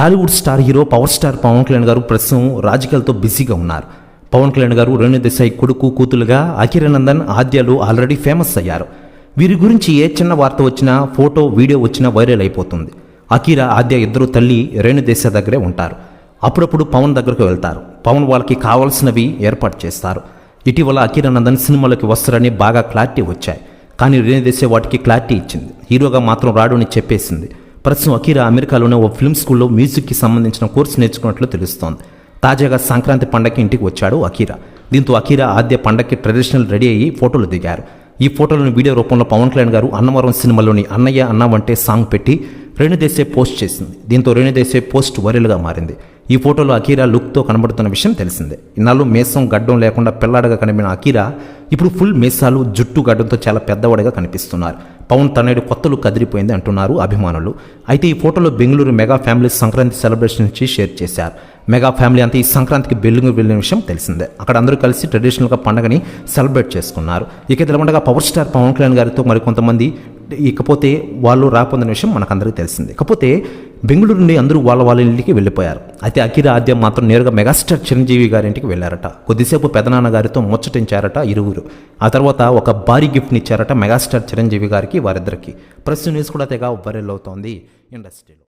Tollywood star hero power star Pawan Kalyan గారు ప్రస్తుతం రాజకీయాలతో బిజీగా ఉన్నారు. పవన్ కళ్యాణ్ గారు రేణు దేశాయ్ కొడుకు కూతులుగా అఖిరానందన్ ఆద్యాలు ఆల్రెడీ ఫేమస్ అయ్యారు. వీరి గురించి ఏ చిన్న వార్త వచ్చినా ఫోటో వీడియో వచ్చినా వైరల్ అయిపోతుంది. అఖీరా ఆద్య ఇద్దరు తల్లి రేణు దేశాయ్ దగ్గరే ఉంటారు. అప్పుడప్పుడు పవన్ దగ్గరకు వెళ్తారు. పవన్ వాళ్ళకి కావాల్సినవి ఏర్పాటు చేస్తారు. ఇటీవల అఖీరానందన్ సినిమాలోకి వస్తారని బాగా క్లారిటీ వచ్చాయి. కానీ రేణు దేశాయ్ వాటికి క్లారిటీ ఇచ్చింది. హీరోగా మాత్రం రాడు అని చెప్పేసింది. ప్రస్తుతం అఖీరా అమెరికాలోనే ఓ ఫిల్మ్ స్కూల్లో మ్యూజిక్కి సంబంధించిన కోర్సు నేర్చుకున్నట్లు తెలుస్తోంది. తాజాగా సంక్రాంతి పండగకి ఇంటికి వచ్చాడు అఖీరా. దీంతో అఖీరా ఆద్య పండగకి ట్రెడిషనల్ రెడీ అయ్యి ఫోటోలు దిగారు. ఈ ఫోటోలను వీడియో రూపంలో పవన్ కళ్యాణ్ గారు అన్నవరం సినిమాలోని అన్నయ్య అన్న వంటే సాంగ్ పెట్టి రేణుదేశే పోస్ట్ చేసింది. దీంతో రేణుదేశే పోస్ట్ వైరల్గా మారింది. ఈ ఫోటోలో అకీరా లుక్తో కనబడుతున్న విషయం తెలిసిందే. ఇన్నాళ్ళు మేసం గడ్డం లేకుండా పిల్లాడగా కనిపిన అకీరా ఇప్పుడు ఫుల్ మేసాలు జుట్టు గడ్డంతో చాలా పెద్దవాడిగా కనిపిస్తున్నారు. పవన్ తనయుడు కొత్తలు కదిలిపోయింది అంటున్నారు అభిమానులు. అయితే ఈ ఫోటోలో Bengaluru mega family Sankranti celebration నుంచి షేర్ చేశారు. మెగా ఫ్యామిలీ అంతా ఈ సంక్రాంతికి బెల్లుగు వెళ్ళిన విషయం తెలిసిందే. అక్కడ అందరూ కలిసి ట్రెడిషనల్గా పండగని సెలబ్రేట్ చేసుకున్నారు. ఇక ఇదిలా పవర్ స్టార్ పవన్ కళ్యాణ్ గారితో మరికొంతమంది ఇకపోతే వాళ్ళు రాపొందిన విషయం మనకందరికీ తెలిసింది. కాకపోతే బెంగళూరు నుండి అందరూ వాళ్ళ వాళ్ళ ఇంటికి వెళ్ళిపోయారు. అయితే అఖిల ఆద్యం మాత్రం నేరుగా మెగాస్టార్ చిరంజీవి గారి ఇంటికి వెళ్ళారట. కొద్దిసేపు పెదనాన్న గారితో ముచ్చటించారట ఇరువురు. ఆ తర్వాత ఒక భారీ గిఫ్ట్ని ఇచ్చారట మెగాస్టార్ చిరంజీవి గారికి వారిద్దరికి. ప్రెస్ న్యూస్ కూడా తెగ వైరల్ అవుతోంది ఇండస్ట్రీలో.